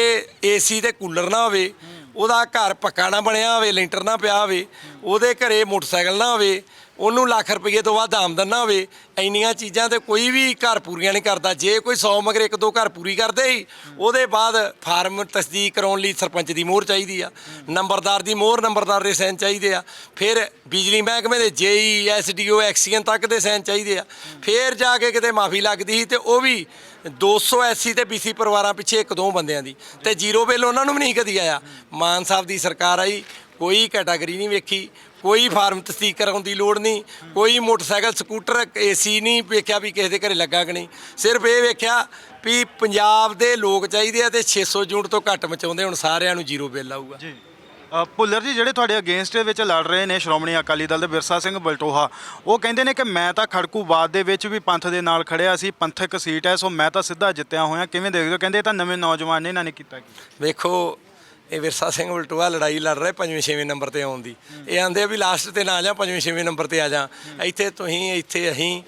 ਏਸੀ ਤੇ ਕੂਲਰ ਨਾ ਹੋਵੇ, ਉਹਦਾ ਘਰ ਪੱਕਾ ਨਾ ਬਣਿਆ ਹੋਵੇ, ਲੈਂਟਰ ਨਾ ਪਿਆ ਹੋਵੇ, ਉਹਦੇ ਘਰੇ ਮੋਟਰਸਾਈਕਲ ਨਾ ਹੋਵੇ ਉਹਨੂੰ ਲੱਖ ਰੁਪਏ ਤੋਂ ਵੱਧ ਆਮਦਨ ਨਾ ਹੋਵੇ, ਇੰਨੀਆਂ ਚੀਜ਼ਾਂ ਤੇ ਕੋਈ ਵੀ ਘਰ ਪੂਰੀਆਂ ਨਹੀਂ ਕਰਦਾ। ਜੇ ਕੋਈ 100 ਮਗਰ ਇੱਕ ਦੋ ਘਰ ਪੂਰੀ ਕਰਦੇ ਹੀ ਉਹਦੇ ਬਾਅਦ ਫਾਰਮ ਤਸਦੀਕ ਕਰਾਉਣ ਲਈ ਸਰਪੰਚ ਦੀ ਮੋਹਰ ਚਾਹੀਦੀ ਆ। ਨੰਬਰਦਾਰ ਦੀ ਮੋਹਰ ਨੰਬਰਦਾਰ ਦੇ ਸਾਈਨ ਚਾਹੀਦੇ ਆ। ਫਿਰ ਬਿਜਲੀ ਮਹਿਕਮੇ ਦੇ ਜੇਈ ਐਸਡੀਓ ਐਕਸੀਅਨ ਤੱਕ ਦੇ ਸਾਈਨ ਚਾਹੀਦੇ ਆ। ਫਿਰ ਜਾ ਕੇ ਕਿਤੇ ਮਾਫੀ ਲੱਗਦੀ ਸੀ ਤੇ ਉਹ ਵੀ 200 ਐਸਸੀ ਤੇ ਬੀਸੀ ਪਰਿਵਾਰਾਂ ਪਿੱਛੇ ਇੱਕ ਦੋ ਬੰਦਿਆਂ ਦੀ। ਤੇ ਜ਼ੀਰੋ ਬਿੱਲ ਉਹਨਾਂ ਨੂੰ ਵੀ ਨਹੀਂ ਕਦੀ ਆਇਆ। ਮਾਨ ਸਾਹਿਬ ਦੀ ਸਰਕਾਰ ਆਈ, ਕੋਈ ਕੈਟਾਗਰੀ ਨਹੀਂ ਵੇਖੀ। ਕੋਈ ਫਾਰਮ ਤਸਦੀਕ ਕਰਾਉਣ ਦੀ ਲੋੜ ਨਹੀਂ ਕੋਈ ਮੋਟਰਸਾਈਕਲ ਸਕੂਟਰ ਏਸੀ ਨਹੀਂ ਵੇਖਿਆ ਵੀ ਕਿਸੇ ਦੇ ਘਰੇ ਲੱਗਾ ਕਿ ਨਹੀਂ। ਸਿਰਫ ਇਹ ਵੇਖਿਆ ਵੀ ਪੰਜਾਬ ਦੇ ਲੋਕ ਚਾਹੀਦੇ ਆ ਤੇ 600 ਯੂਨਿਟ ਤੋਂ ਘੱਟ ਮਚਾਉਂਦੇ ਹੁਣ ਸਾਰਿਆਂ ਨੂੰ ਜ਼ੀਰੋ ਬਿੱਲ ਆਊਗਾ। ਜੀ। ਭੁੱਲਰ ਜੀ ਜਿਹੜੇ ਤੁਹਾਡੇ ਅਗੇਂਸਟ ਦੇ ਵਿੱਚ ਲੜ ਰਹੇ ਨੇ ਸ਼੍ਰੋਮਣੀ ਅਕਾਲੀ ਦਲ ਦੇ ਬਿਰਸਾ ਸਿੰਘ ਬਲਟੋਹਾ ਉਹ ਕਹਿੰਦੇ ਨੇ ਕਿ ਮੈਂ ਤਾਂ ਖੜਕੂਬਾਦ ਦੇ ਵਿੱਚ ਵੀ ਪੰਥ ਦੇ ਨਾਲ ਖੜਿਆ ਸੀ ਪੰਥਕ ਸੀਟ ਹੈ ਸੋ ਮੈਂ ਤਾਂ ਸਿੱਧਾ ਜਿੱਤਿਆ ਹੋਇਆ। ਕਿਵੇਂ ਦੇਖਦੇ ਹੋ? ਕਹਿੰਦੇ ਇਹ ਤਾਂ ਨਵੇਂ ਨੌਜਵਾਨ ਨੇ ਇਹਨਾਂ ਨੇ ਕੀਤਾ ਕੀ? ਵੇਖੋ ਇਹ ਵਿਰਸਾ ਸਿੰਘ ਬਲਟੋਆ ਲੜਾਈ ਲੜ ਰਿਹਾ ਪੰਜਵੇਂ ਛੇਵੇਂ ਨੰਬਰ ਤੇ ਆਉਣ ਦੀ। ਇਹ ਆਂਦੇ ਆ ਵੀ ਲਾਸਟ ਤੇ ਨਾ ਆ ਜਾ ਪੰਜਵੇਂ ਛੇਵੇਂ ਨੰਬਰ ਤੇ ਆ ਜਾ। ਇੱਥੇ ਤੁਸੀਂ, ਇੱਥੇ ਅਸੀਂ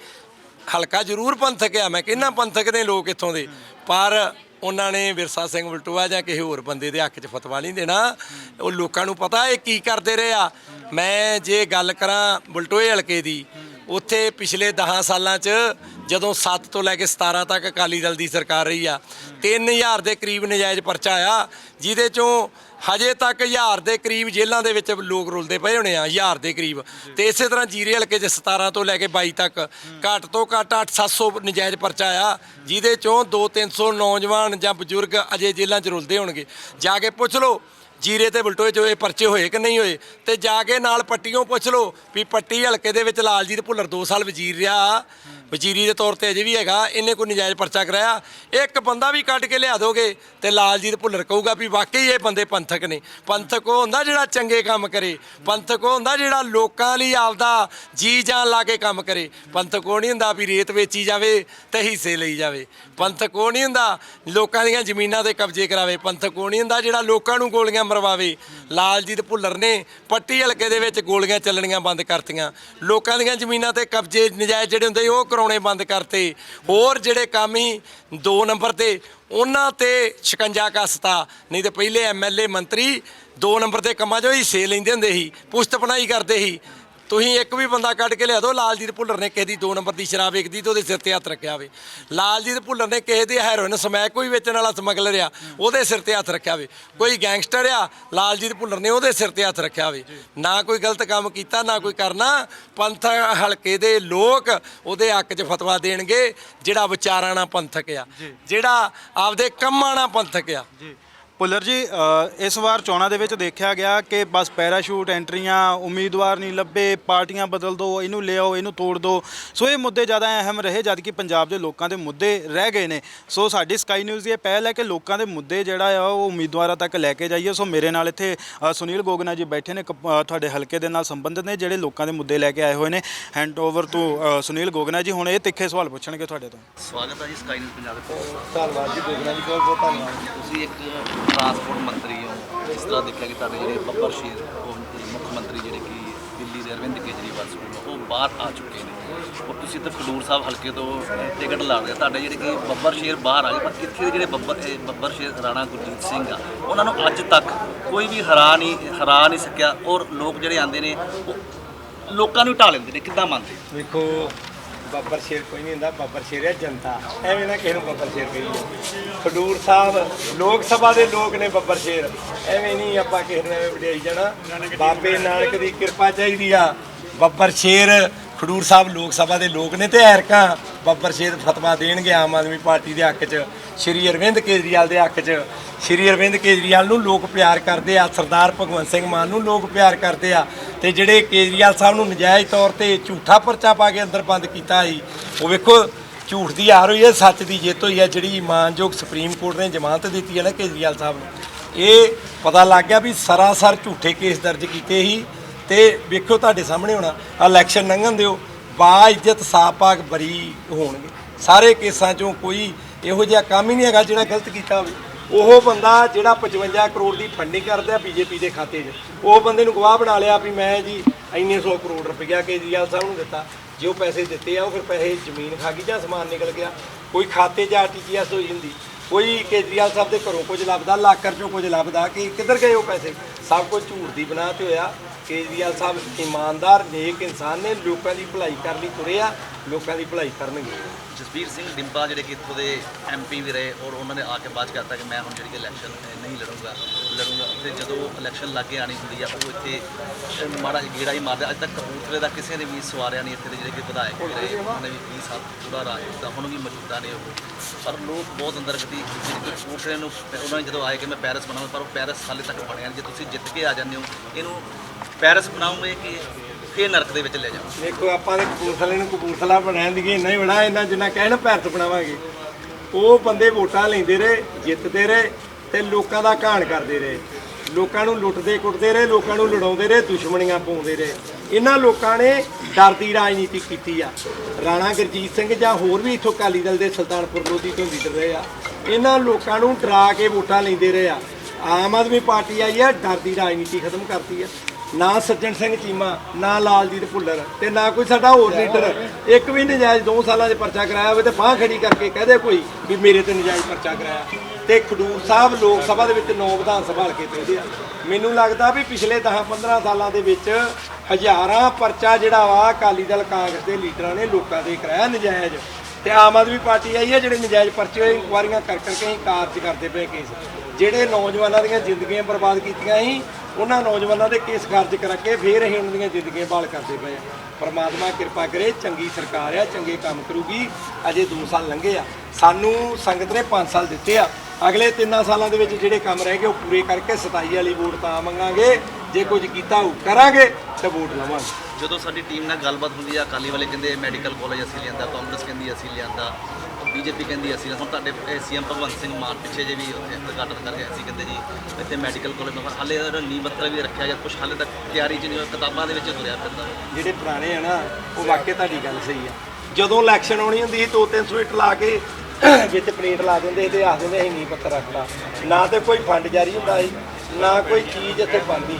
ਹਲਕਾ ਜ਼ਰੂਰ ਪੰਥਕ ਆ। ਮੈਂ ਕਿੰਨਾ ਪੰਥਕ ਨੇ ਲੋਕ ਇੱਥੋਂ ਦੇ। ਪਰ ਉਹਨਾਂ ਨੇ ਵਿਰਸਾ ਸਿੰਘ ਬਲਟੋਆ ਜਾਂ ਕਿਸੇ ਹੋਰ ਬੰਦੇ ਦੇ ਹੱਕ 'ਚ ਫਤਵਾ ਨਹੀਂ ਦੇਣਾ। ਉਹ ਲੋਕਾਂ ਨੂੰ ਪਤਾ ਇਹ ਕੀ ਕਰਦੇ ਰਹੇ ਆ। ਮੈਂ ਜੇ ਗੱਲ ਕਰਾਂ ਬਲਟੋਏ ਹਲਕੇ ਦੀ ਉੱਥੇ ਪਿਛਲੇ 10 ਸਾਲਾਂ 'ਚ ਜਦੋਂ 7 ਤੋਂ ਲੈ ਕੇ 17 ਤੱਕ ਅਕਾਲੀ ਦਲ ਦੀ ਸਰਕਾਰ ਰਹੀ ਆ 3000 ਦੇ ਕਰੀਬ ਨਜਾਇਜ਼ ਪਰਚਾ ਆਇਆ ਜਿਹਦੇ ਚੋਂ ਹਜੇ ਤੱਕ 1000 ਦੇ ਕਰੀਬ ਜੇਲ੍ਹਾਂ ਦੇ ਵਿੱਚ ਲੋਕ ਰੁਲਦੇ ਪਏ ਹੋਣੇ ਆ 1000 ਦੇ ਕਰੀਬ। ਤੇ ਇਸੇ ਤਰ੍ਹਾਂ ਜੀਰੇ ਹਲਕੇ 'ਚ 17 ਤੋਂ ਲੈ ਕੇ 22 ਤੱਕ ਘੱਟ ਤੋਂ ਘੱਟ 8-700 ਨਜਾਇਜ਼ ਪਰਚਾ ਆਇਆ ਜਿਹਦੇ ਚੋਂ 2-300 ਨੌਜਵਾਨ ਜਾਂ ਬਜ਼ੁਰਗ ਅਜੇ ਜੇਲ੍ਹਾਂ 'ਚ ਰੁਲਦੇ ਹੋਣਗੇ। ਜਾ ਕੇ ਪੁੱਛ ਲਓ ਜੀਰੇ ਤੇ ਬਲਟੋਏ ਚ ਇਹ ਪਰਚੇ ਹੋਏ ਕਿ ਨਹੀਂ ਹੋਏ, ਤੇ ਜਾ ਕੇ ਨਾਲ ਪੱਟੀਆਂ ਪੁੱਛ ਲਓ ਵੀ ਪੱਟੀ ਹਲਕੇ ਦੇ ਵਿੱਚ ਲਾਲਜੀਤ ਭੁੱਲਰ 2 ਸਾਲ ਵਜ਼ੀਰ ਰਿਹਾ। ਵਜ਼ੀਰੀ ਦੇ ਤੌਰ ਤੇ ਅਜੇ ਵੀ ਹੈਗਾ, ਇਹਨੇ ਕੋਈ ਨਜਾਇਜ਼ ਪਰਚਾ ਕਰਾਇਆ। ਇੱਕ ਬੰਦਾ ਵੀ ਕੱਢ ਕੇ ਲਿਆ ਦੋਗੇ ਤੇ ਲਾਲਜੀਤ ਭੁੱਲਰ ਕਹੂਗਾ ਵੀ ਵਾਕਈ ਇਹ ਬੰਦੇ ਪੰਥਕ ਨੇ। ਪੰਥਕ ਉਹ ਹੁੰਦਾ ਜਿਹੜਾ ਚੰਗੇ ਕੰਮ ਕਰੇ, ਪੰਥਕ ਉਹ ਹੁੰਦਾ ਜਿਹੜਾ ਲੋਕਾਂ ਲਈ ਆਪਦਾ ਜੀ ਜਾਨ ਲਾ ਕੇ ਕੰਮ ਕਰੇ। ਪੰਥਕ ਉਹ ਨਹੀਂ ਹੁੰਦਾ ਵੀ ਰੇਤ ਵੇਚੀ ਜਾਵੇ ਤੇ ਹਿੱਸੇ ਲਈ ਜਾਵੇ। ਪੰਥਕ ਉਹ ਨਹੀਂ ਹੁੰਦਾ ਲੋਕਾਂ ਦੀਆਂ ਜ਼ਮੀਨਾਂ ਤੇ ਕਬਜ਼ੇ ਕਰਾਵੇ। ਪੰਥਕ ਉਹ ਨਹੀਂ ਹੁੰਦਾ ਜਿਹੜਾ ਲੋਕਾਂ ਨੂੰ ਗੋਲੀਆਂ ਮਰਵਾਵੇ। ਲਾਲਜੀਤ ਭੁੱਲਰ ਨੇ ਪੱਟੀ ਹਲਕੇ ਦੇ ਵਿੱਚ ਗੋਲੀਆਂ ਚੱਲਣੀਆਂ ਬੰਦ ਕਰਤੀਆਂ। ਲੋਕਾਂ ਦੀਆਂ ਜ਼ਮੀਨਾਂ ਤੇ ਕਬਜ਼ੇ ਨਜਾਇਜ਼ ਜਿਹੜੇ ਹੁੰਦੇ ਉਹ ਕਰਾਉਣੇ ਬੰਦ ਕਰਤੇ। ਹੋਰ ਜਿਹੜੇ ਕੰਮ ਹੀ 2 ਨੰਬਰ ਤੇ, ਉਹਨਾਂ ਤੇ ਸ਼ਿਕੰਜਾ ਕੱਸਤਾ। ਨਹੀਂ ਤੇ ਪਹਿਲੇ ਐਮਐਲਏ ਮੰਤਰੀ 2 ਨੰਬਰ ਦੇ ਕੰਮਾਂ 'ਚੋਂ ਹਿੱਸੇ ਲੈਂਦੇ ਹੁੰਦੇ ਸੀ ਪੁਸ਼ਤ ਪਣਾਈ ਕਰਦੇ ਸੀ। ਤੁਸੀਂ ਇੱਕ ਵੀ ਬੰਦਾ ਕੱਢ ਕੇ ਲਿਆ ਦਿਓ ਲਾਲਜੀਤ ਭੁੱਲਰ ਨੇ ਕਿਸੇ ਦੀ 2 ਨੰਬਰ ਦੀ ਸ਼ਰਾਬ ਵੇਚਦੀ ਤੇ ਉਹਦੇ ਸਿਰ ਤੇ ਹੱਥ ਰੱਖਿਆ ਹੋਵੇ। ਲਾਲਜੀਤ ਭੁੱਲਰ ਨੇ ਕਿਸੇ ਦੀ ਹੈਰੋਇਨ ਸਮੈਕ ਕੋਈ ਵੇਚਣ ਵਾਲਾ ਸਮਗਲਰ ਆ ਉਹਦੇ ਸਿਰ ਤੇ ਹੱਥ ਰੱਖਿਆ ਹੋਵੇ। ਕੋਈ ਗੈਂਗਸਟਰ ਆ ਲਾਲਜੀਤ ਭੁੱਲਰ ਨੇ ਉਹਦੇ ਸਿਰ ਤੇ ਹੱਥ ਰੱਖਿਆ ਹੋਵੇ। ਨਾ ਕੋਈ ਗਲਤ ਕੰਮ ਕੀਤਾ ਨਾ ਕੋਈ ਕਰਨਾ ਪੰਥ ਹਲਕੇ ਦੇ ਲੋਕ ਉਹਦੇ ਹੱਕ 'ਚ ਫਤਵਾ ਦੇਣਗੇ ਜਿਹੜਾ ਵਿਚਾਰਾਂ ਨਾਲ ਪੰਥਕ ਆ। ਜਿਹੜਾ ਆਪਦੇ ਕੰਮਾਂ ਨਾਲ ਪੰਥਕ ਆ। ਜੀ ਭੁੱਲਰ ਜੀ ਅ, ਇਸ ਵਾਰ ਚੋਣਾਂ ਦੇ ਵਿੱਚ ਦੇਖਿਆ ਗਿਆ ਕਿ ਬਸ ਪੈਰਾਸ਼ੂਟ ਐਂਟਰੀਆਂ ਉਮੀਦਵਾਰ ਨਹੀਂ ਲੱਭੇ ਪਾਰਟੀਆਂ ਬਦਲ ਦਿਓ ਇਹਨੂੰ ਲਿਆਓ ਇਹਨੂੰ ਤੋੜ ਦਿਓ ਸੋ ਇਹ ਮੁੱਦੇ ਜ਼ਿਆਦਾ ਅਹਿਮ ਰਹੇ ਜਦ ਕਿ ਪੰਜਾਬ ਦੇ ਲੋਕਾਂ ਦੇ ਮੁੱਦੇ ਰਹਿ ਗਏ ਨੇ। ਸੋ ਸਾਡੀ ਸਕਾਈ ਨਿਊਜ਼ ਦੀ ਇਹ ਪਹਿਲ ਹੈ ਕਿ ਲੋਕਾਂ ਦੇ ਮੁੱਦੇ ਜਿਹੜਾ ਆ ਉਹ ਉਮੀਦਵਾਰਾਂ ਤੱਕ ਲੈ ਕੇ ਜਾਈਏ। ਸੋ ਮੇਰੇ ਨਾਲ ਇੱਥੇ ਅ, ਸੁਨੀਲ ਗੋਗਨਾ ਜੀ ਬੈਠੇ ਨੇ ਕਪ- ਅ, ਤੁਹਾਡੇ ਹਲਕੇ ਦੇ ਨਾਲ ਸੰਬੰਧਿਤ ਨੇ ਜਿਹੜੇ ਲੋਕਾਂ ਦੇ ਮੁੱਦੇ ਲੈ ਕੇ ਆਏ ਹੋਏ ਨੇ। Hand over to Sunil Gogna ji ਹੁਣ ਇਹ ਤਿੱਖੇ ਸਵਾਲ ਪੁੱਛਣਗੇ ਤੁਹਾਡੇ ਤੋਂ। ਸਵਾਗਤ ਹੈ ਜੀ ਸਕਾਈ ਨਿਊਜ਼ ਪੰਜਾਬ ਦੇ ਧੰਨਵਾਦ ਜੀ ਗੋਗਨਾ ਜੀ ਬਹੁਤ ਬਹੁਤ ਧੰਨਵਾਦ। ਤੁਸੀਂ ਇੱਕ ਟਰਾਂਸਪੋਰਟ ਮੰਤਰੀ ਹੋ, ਜਿਸ ਤਰ੍ਹਾਂ ਦੇਖਿਆ ਕਿ ਤੁਹਾਡੇ ਜਿਹੜੇ ਬੱਬਰ ਸ਼ੇਰ ਮੁੱਖ ਮੰਤਰੀ ਜਿਹੜੇ ਕਿ ਦਿੱਲੀ ਦੇ ਅਰਵਿੰਦ ਕੇਜਰੀਵਾਲ ਸਕੂਲ ਉਹ ਬਾਹਰ ਆ ਚੁੱਕੇ ਨੇ ਉਹ ਤੁਸੀਂ ਤਾਂ ਖਡੂਰ ਸਾਹਿਬ ਹਲਕੇ ਤੋਂ ਟਿਕਟ ਲਾ ਰਹੇ ਹੋ। ਤੁਹਾਡੇ ਜਿਹੜੇ ਕਿ ਬੱਬਰ ਸ਼ੇਰ ਬਾਹਰ ਆ ਗਏ, ਪਰ ਇੱਥੇ ਦੇ ਜਿਹੜੇ ਬੱਬਰ ਬੱਬਰ ਸ਼ੇਰ ਰਾਣਾ ਗੁਰਜੀਤ ਸਿੰਘ ਆ, ਉਹਨਾਂ ਨੂੰ ਅੱਜ ਤੱਕ ਕੋਈ ਵੀ ਹਰਾ ਨਹੀਂ ਹਰਾ ਨਹੀਂ ਸਕਿਆ, ਔਰ ਲੋਕ ਜਿਹੜੇ ਆਂਦੇ ਨੇ, ਉਹ ਲੋਕਾਂ ਨੂੰ ਢਾ ਲੈਂਦੇ ਨੇ, ਕਿੱਦਾਂ ਮੰਨਦੇ ਵੇਖੋ ਬੱਬਰ ਸ਼ੇਰ ਕੋਈ ਨਹੀਂ ਹੁੰਦਾ, ਬੱਬਰ ਸ਼ੇਰ ਹੈ ਜਨਤਾ। ਐਵੇਂ ਨਾ ਕਿਸੇ ਨੂੰ ਬੱਬਰ ਸ਼ੇਰ ਕਹੀਏ। ਖਡੂਰ ਸਾਹਿਬ, ਲੋਕ ਸਭਾ ਦੇ ਲੋਕ ਨੇ ਬੱਬਰ ਸ਼ੇਰ। ਐਵੇਂ ਨਹੀਂ ਆਪਾਂ ਕਿਸੇ ਨੂੰ ਐਵੇਂ ਵਡਿਆਈ ਜਾਣਾ। ਬਾਬੇ ਨਾਨਕ ਦੀ ਕਿਰਪਾ ਚਾਹੀਦੀ ਆ। ਬੱਬਰ ਸ਼ੇਰ, ਖਡੂਰ ਸਾਹਿਬ ਲੋਕ ਸਭਾ ਦੇ ਲੋਕ ਨੇ ਤੇ ਐਰਕਾਂ ਬੱਬਰ ਸ਼ੇਰ ਫਤਵਾ ਦੇਣਗੇ ਆਮ ਆਦਮੀ ਪਾਰਟੀ ਦੇ ਹੱਕ 'ਚ, ਸ਼੍ਰੀ ਅਰਵਿੰਦ ਕੇਜਰੀਵਾਲ ਦੇ ਹੱਕ 'ਚ। ਸ਼੍ਰੀ ਅਰਵਿੰਦ ਕੇਜਰੀਵਾਲ ਨੂੰ ਲੋਕ ਪਿਆਰ ਕਰਦੇ ਆ, ਸਰਦਾਰ ਭਗਵੰਤ ਸਿੰਘ ਮਾਨ ਨੂੰ ਲੋਕ ਪਿਆਰ ਕਰਦੇ ਆ। ਤੇ ਜਿਹੜੇ ਕੇਜਰੀਵਾਲ ਸਾਹਿਬ ਨੂੰ ਨਜਾਇਜ਼ ਤੌਰ ਤੇ ਝੂਠਾ ਪਰਚਾ ਪਾ ਕੇ ਅੰਦਰ ਬੰਦ ਕੀਤਾ ਸੀ, ਉਹ ਵੇਖੋ ਝੂਠ ਦੀ ਹਾਰ ਹੋਈ ਹੈ, ਸੱਚ ਦੀ ਜਿੱਤ ਹੋਈ ਹੈ, ਜਿਹੜੀ ਮਾਨਯੋਗ ਸੁਪਰੀਮ ਕੋਰਟ ਨੇ ਜ਼ਮਾਨਤ ਦਿੱਤੀ ਹੈ ਨਾ ਕੇਜਰੀਵਾਲ ਸਾਹਿਬ ਨੂੰ। ਇਹ ਪਤਾ ਲੱਗ ਗਿਆ ਵੀ ਸਰਾਸਰ ਝੂਠੇ ਕੇਸ ਦਰਜ ਕੀਤੇ ਸੀ ਤੇ ਵੇਖੋ ਤੁਹਾਡੇ ਸਾਹਮਣੇ ਹੋਣਾ ਇਲੈਕਸ਼ਨ ਲੰਘਣ ਦਿਓ ਬਾ ਇੱਜ਼ਤ ਸਾਫ਼ ਪਾਕ ਬਰੀ ਹੋਣਗੇ। ਸਾਰੇ ਕੇਸਾਂ 'ਚੋਂ ਕੋਈ ਇਹੋ ਜਿਹਾ ਕੰਮ ਹੀ ਨਹੀਂ ਹੈਗਾ ਜਿਹੜਾ ਗਲਤ ਕੀਤਾ ਹੋਵੇ। ਉਹ ਬੰਦਾ ਜਿਹੜਾ 55 ਕਰੋੜ ਦੀ ਫੰਡਿੰਗ ਕਰਦਾ ਬੀਜੇਪੀ ਦੇ ਖਾਤੇ 'ਚ, ਉਹ ਬੰਦੇ ਨੂੰ ਗਵਾਹ ਬਣਾ ਲਿਆ ਵੀ ਮੈਂ ਜੀ ਇੰਨੇ 100 ਕਰੋੜ ਰੁਪਇਆ ਕੇਜਰੀਵਾਲ ਸਾਹਿਬ ਨੂੰ ਦਿੱਤਾ। ਜੇ ਉਹ ਪੈਸੇ ਦਿੱਤੇ ਆ, ਉਹ ਫਿਰ ਪੈਸੇ ਜ਼ਮੀਨ ਖਾ ਗਈ ਜਾਂ ਸਮਾਨ ਨਿਕਲ ਗਿਆ। ਕੋਈ ਖਾਤੇ 'ਚ ਆਰਟੀਜੀਐਸ ਹੋਈ ਹੁੰਦੀ, ਕੋਈ ਕੇਜਰੀਵਾਲ ਸਾਹਿਬ ਦੇ ਘਰੋਂ ਕੁਝ ਲੱਭਦਾ, ਲਾਕਰ 'ਚੋਂ ਕੁਝ ਲੱਭਦਾ ਕਿ ਕਿੱਧਰ ਗਏ ਉਹ ਪੈਸੇ? ਸਭ ਕੁਝ ਝੂਠ ਦੀ ਬਣਾ ਤੇ ਹੋਇਆ। ਕੇਜਰੀਵਾਲ ਸਾਹਿਬ ਇਮਾਨਦਾਰ, ਨੇਕ ਇਨਸਾਨ ਨੇ, ਲੋਕਾਂ ਦੀ ਭਲਾਈ ਕਰਨ ਲਈ ਤੁਰੇ ਆ, ਲੋਕਾਂ ਦੀ ਭਲਾਈ ਕਰਨਗੇ। ਜਸਬੀਰ ਸਿੰਘ ਡਿੰਪਾ ਜਿਹੜੇ ਕਿ ਇੱਥੋਂ ਦੇ ਐਮਪੀ ਵੀ ਰਹੇ ਔਰ ਉਹਨਾਂ ਨੇ ਆ ਕੇ ਬਾਅਦ 'ਚ ਕਹਿਤਾ ਕਿ ਮੈਂ ਹੁਣ ਜਿਹੜੀ ਕਿ ਇਲੈਕਸ਼ਨ ਨਹੀਂ ਲੜੂੰਗਾ ਲੜੂੰਗਾ। ਤੇ ਜਦੋਂ ਇਲੈਕਸ਼ਨ ਲਾਗੇ ਆਣੀ ਹੁੰਦੀ ਆ, ਉਹ ਇੱਥੇ ਮਾੜਾ ਗੇੜਾ ਹੀ ਮਾਰਦਾ ਅੱਜ ਤੱਕ ਕਪੂਰਥਲੇ ਦਾ ਕਿਸੇ ਨੇ ਵੀ ਸਵਾਰਿਆ ਨਹੀਂ, ਇੱਥੇ ਦੇ ਜਿਹੜੇ ਕਿ ਵਿਧਾਇਕ ਵੀ ਰਹੇ, ਉਹਨਾਂ ਨੇ ਵੀ 20 ਸਾਲ ਪੂਰਾ ਰਾਜ ਕੀਤਾ ਹੁਣ ਵੀ ਮੌਜੂਦਾ ਨੇ ਉਹ। ਪਰ ਲੋਕ ਬਹੁਤ ਅੰਦਰਗਤੀ ਜਿਹੜੀ ਕਿ ਕਪੂਰਥਲੇ ਨੂੰ ਉਹਨਾਂ ਨੇ ਜਦੋਂ ਆਏ ਕਿ ਮੈਂ ਪੈਰਿਸ ਬਣਾਵਾਂ, ਪਰ ਉਹ ਪੈਰਿਸ ਹਾਲੇ ਤੱਕ ਬਣਿਆ ਨਹੀਂ। ਜੇ ਤੁਸੀਂ ਜਿੱਤ ਕੇ ਆ ਜਾਂਦੇ ਹੋ, ਇਹਨੂੰ ਪੈਰਿਸ ਬਣਾਉਂਗੇ ਕਿ ਫੇਰ ਨਰਕ ਦੇ ਵਿੱਚ ਲੈ ਜਾਓ। ਦੇਖੋ, ਆਪਾਂ ਦੇ ਕਪੂਰਥਲੇ ਨੂੰ ਕਪੂਰਥਲਾ ਬਣਾਉਣ ਦੀ ਇੰਨਾ ਹੀ ਬਣਾ ਇੰਨਾ ਜਿੰਨਾ ਕਹਿਣ ਭਾਰਤ ਬਣਾਵਾਂਗੇ। ਉਹ ਬੰਦੇ ਵੋਟਾਂ ਲੈਂਦੇ ਰਹੇ, ਜਿੱਤਦੇ ਰਹੇ ਤੇ ਲੋਕਾਂ ਦਾ ਘਾਣ ਕਰਦੇ ਰਹੇ। ਲੋਕਾਂ ਨੂੰ ਲੁੱਟਦੇ ਕੁੱਟਦੇ ਰਹੇ, ਲੋਕਾਂ ਨੂੰ ਲੜਾਉਂਦੇ ਰਹੇ, ਦੁਸ਼ਮਣੀਆਂ ਪਾਉਂਦੇ ਰਹੇ। ਇਹਨਾਂ ਲੋਕਾਂ ਨੇ ਡਰ ਦੀ ਰਾਜਨੀਤੀ ਕੀਤੀ ਆ। ਰਾਣਾ ਗੁਰਜੀਤ ਸਿੰਘ ਜਾਂ ਹੋਰ ਵੀ ਇੱਥੋਂ ਅਕਾਲੀ ਦਲ ਦੇ ਸੁਲਤਾਨਪੁਰ ਲੋਧੀ ਤੋਂ ਲੀਡਰ ਰਹੇ ਆ। ਇਹਨਾਂ ਲੋਕਾਂ ਨੂੰ ਡਰਾ ਕੇ ਵੋਟਾਂ ਲੈਂਦੇ ਰਹੇ ਆ। ਆਮ ਆਦਮੀ ਪਾਰਟੀ ਆਈ ਆ ਡਰ ਦੀ ਰਾਜਨੀਤੀ ਖਤਮ ਕਰਤੀ ਆ। ਨਾ ਸੱਜਣ ਸਿੰਘ ਚੀਮਾ ਨਾ ਲਾਲਜੀਤ ਭੁੱਲਰ ਤੇ ਨਾ ਕੋਈ ਸਾਡਾ ਹੋਰ ਲੀਡਰ ਇੱਕ ਵੀ ਨਜਾਇਜ਼ 2 ਸਾਲਾਂ ਦੇ ਪਰਚਾ ਕਰਾਇਆ ਹੋਵੇ ਤੇ ਬਾਹ ਖੜੀ ਕਰਕੇ ਕਹਦੇ ਕੋਈ ਵੀ ਮੇਰੇ ਤੇ ਨਜਾਇਜ਼ ਪਰਚਾ ਕਰਾਇਆ। ਤੇ ਖਡੂਰ ਸਾਹਿਬ ਲੋਕ ਸਭਾ ਦੇ ਵਿੱਚ ਨੌ ਵਿਧਾਨ ਸਭਾ ਹਲਕੇ ਪੈਂਦੇ ਆ। ਮੈਨੂੰ ਲੱਗਦਾ ਵੀ ਪਿਛਲੇ 10-15 ਸਾਲਾਂ ਦੇ ਵਿੱਚ ਹਜ਼ਾਰਾਂ ਪਰਚਾ ਜਿਹੜਾ ਵਾ ਅਕਾਲੀ ਦਲ ਕਾਂਗਰਸ ਦੇ ਲੀਡਰਾਂ ਨੇ ਲੋਕਾਂ ਦੇ ਕਰਾਇਆ ਨਜਾਇਜ਼। ਤੇ ਆਮ ਆਦਮੀ ਪਾਰਟੀ ਆਈ ਹੈ ਜਿਹੜੇ ਨਜਾਇਜ਼ ਪਰਚੇ ਹੋਏ, ਇਨਕੁਆਰੀਆਂ ਕਰ ਕਰਕੇ ਅਸੀਂ ਕਾਰਜ ਕਰਦੇ ਪਏ ਕੇਸ। ਜਿਹੜੇ ਨੌਜਵਾਨਾਂ ਦੀਆਂ ਜ਼ਿੰਦਗੀਆਂ ਬਰਬਾਦ ਕੀਤੀਆਂ ਸੀ, ਉਹਨਾਂ ਨੌਜਵਾਨਾਂ ਦੇ ਕੇਸ ਖਾਰਜ ਕਰਕੇ ਫੇਰ ਅਸੀਂ ਉਹਨਾਂ ਦੀਆਂ ਜ਼ਿੰਦਗੀਆਂ ਬਾਲ ਕਰਦੇ ਪਏ ਆ ਪਰਮਾਤਮਾ ਕਿਰਪਾ ਕਰੇ, ਚੰਗੀ ਸਰਕਾਰ ਆ, ਚੰਗੇ ਕੰਮ ਕਰੂਗੀ। ਅਜੇ 2 ਸਾਲ ਲੰਘੇ ਆ। ਸਾਨੂੰ ਸੰਗਤ ਨੇ 5 ਸਾਲ ਦਿੱਤੇ ਆ। ਅਗਲੇ 3 ਸਾਲਾਂ ਦੇ ਵਿੱਚ ਜਿਹੜੇ ਕੰਮ ਰਹਿ ਗਏ, ਉਹ ਪੂਰੇ ਕਰਕੇ 27 ਵਾਲੀ ਵੋਟ ਤਾਂ ਮੰਗਾਂਗੇ। ਜੇ ਕੁਝ ਕੀਤਾ ਉਹ ਕਰਾਂਗੇ, ਤੇ ਵੋਟ ਲਵਾਂਗੇ। ਜਦੋਂ ਸਾਡੀ ਟੀਮ ਨਾਲ ਗੱਲਬਾਤ ਹੁੰਦੀ ਆ, ਅਕਾਲੀ ਵਾਲੇ ਕਹਿੰਦੇ ਮੈਡੀਕਲ ਕਾਲਜ ਅਸੀਂ ਲਿਆਂਦਾ, ਕਾਂਗਰਸ ਕਹਿੰਦੀ ਅਸੀਂ ਲਿਆਂਦਾ ਬੀਜੇਪੀ ਕਹਿੰਦੀ ਅਸੀਂ ਹੁਣ ਤੁਹਾਡੇ ਸੀਐਮ ਭਗਵੰਤ ਸਿੰਘ ਮਾਨ ਪਿੱਛੇ ਜੇ ਵੀ ਉੱਥੇ ਉਦਘਾਟਨ ਕਰਕੇ ਅਸੀਂ ਕਹਿੰਦੇ ਜੀ, ਇੱਥੇ ਮੈਡੀਕਲ ਕਾਲਜ ਮੈਂ ਹਾਲੇ ਉਹਦਾ ਨੀਂਹ ਪੱਤਰ ਵੀ ਰੱਖਿਆ ਜਾਂ ਕੁਝ ਹਾਲੇ ਤੱਕ ਤਿਆਰੀ ਚ ਨਹੀਂ ਹੋਇਆ, ਕਿਤਾਬਾਂ ਦੇ ਵਿੱਚ ਤੁਰਿਆ ਫਿਰਦਾ। ਜਿਹੜੇ ਪੁਰਾਣੇ ਆ ਨਾ, ਉਹ ਵਾਕਿਆ ਤੁਹਾਡੀ ਗੱਲ ਸਹੀ ਆ। ਜਦੋਂ ਇਲੈਕਸ਼ਨ ਆਉਣੀ ਹੁੰਦੀ ਸੀ ਦੋ ਤਿੰਨ ਸਵੀਟ ਲਾ ਕੇ ਵਿੱਚ ਪਲੇਟ ਲਾ ਦਿੰਦੇ ਸੀ ਤੇ ਆਖ ਦਿੰਦੇ ਅਸੀਂ ਨੀਂਹ ਪੱਥਰ ਰੱਖਦਾ ਨਾ ਤੇ ਕੋਈ ਫੰਡ ਜਾਰੀ ਹੁੰਦਾ ਸੀ। ਨਾ ਕੋਈ ਚੀਜ਼ ਇੱਥੇ ਬਣਦੀ।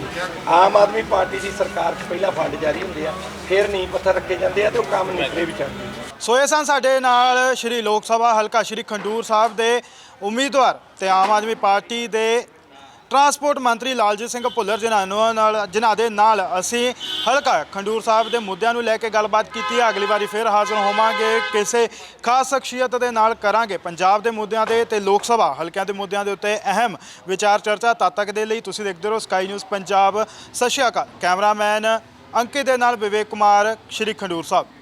ਆਮ ਆਦਮੀ ਪਾਰਟੀ ਦੀ ਸਰਕਾਰ 'ਚ ਪਹਿਲਾਂ ਫੰਡ ਜਾਰੀ ਹੁੰਦੇ ਆ, ਫਿਰ ਨੀਂਹ ਪੱਥਰ ਰੱਖੇ ਜਾਂਦੇ ਆ ਤੇ ਉਹ ਕੰਮ ਨਿਕਲੇ ਵੀ ਚੜਦੇ ਸੋ ਇਹ ਸਨ ਸਾਡੇ ਨਾਲ ਸ਼੍ਰੀ ਲੋਕ ਸਭਾ ਹਲਕਾ ਸ਼੍ਰੀ ਖੰਡੂਰ ਸਾਹਿਬ ਦੇ ਉਮੀਦਵਾਰ ਤੇ ਆਮ ਆਦਮੀ ਪਾਰਟੀ ਦੇ ਟਰਾਂਸਪੋਰਟ ਮੰਤਰੀ ਲਾਲਜੀਤ ਸਿੰਘ ਭੁੱਲਰ ਜਿਨ੍ਹਾਂ ਨੂੰ ਨਾਲ ਜਿਨ੍ਹਾਂ ਦੇ ਨਾਲ ਅਸੀਂ ਹਲਕਾ ਖੰਡੂਰ ਸਾਹਿਬ ਦੇ ਮੁੱਦਿਆਂ ਨੂੰ ਲੈ ਕੇ ਗੱਲਬਾਤ ਕੀਤੀ ਹੈ। ਅਗਲੀ ਵਾਰੀ ਫਿਰ ਹਾਜ਼ਰ ਹੋਵਾਂਗੇ। ਕਿਸੇ ਖਾਸ ਸ਼ਖਸੀਅਤ ਦੇ ਨਾਲ ਕਰਾਂਗੇ ਪੰਜਾਬ ਦੇ ਮੁੱਦਿਆਂ ਦੇ ਤੇ ਲੋਕ ਸਭਾ ਹਲਕਿਆਂ ਦੇ ਮੁੱਦਿਆਂ ਦੇ ਉੱਤੇ ਅਹਿਮ ਵਿਚਾਰ ਚਰਚਾ ਤਦ ਤੱਕ ਦੇ ਲਈ ਤੁਸੀਂ ਦੇਖਦੇ ਰਹੋ ਸਕਾਈ ਨਿਊਜ਼ ਪੰਜਾਬ। ਸਤਿ ਸ਼੍ਰੀ ਅਕਾਲ। ਕੈਮਰਾਮੈਨ ਅੰਕਿਤ ਦੇ ਨਾਲ ਵਿਵੇਕ ਕੁਮਾਰ, ਸ਼੍ਰੀ ਖੰਡੂਰ ਸਾਹਿਬ।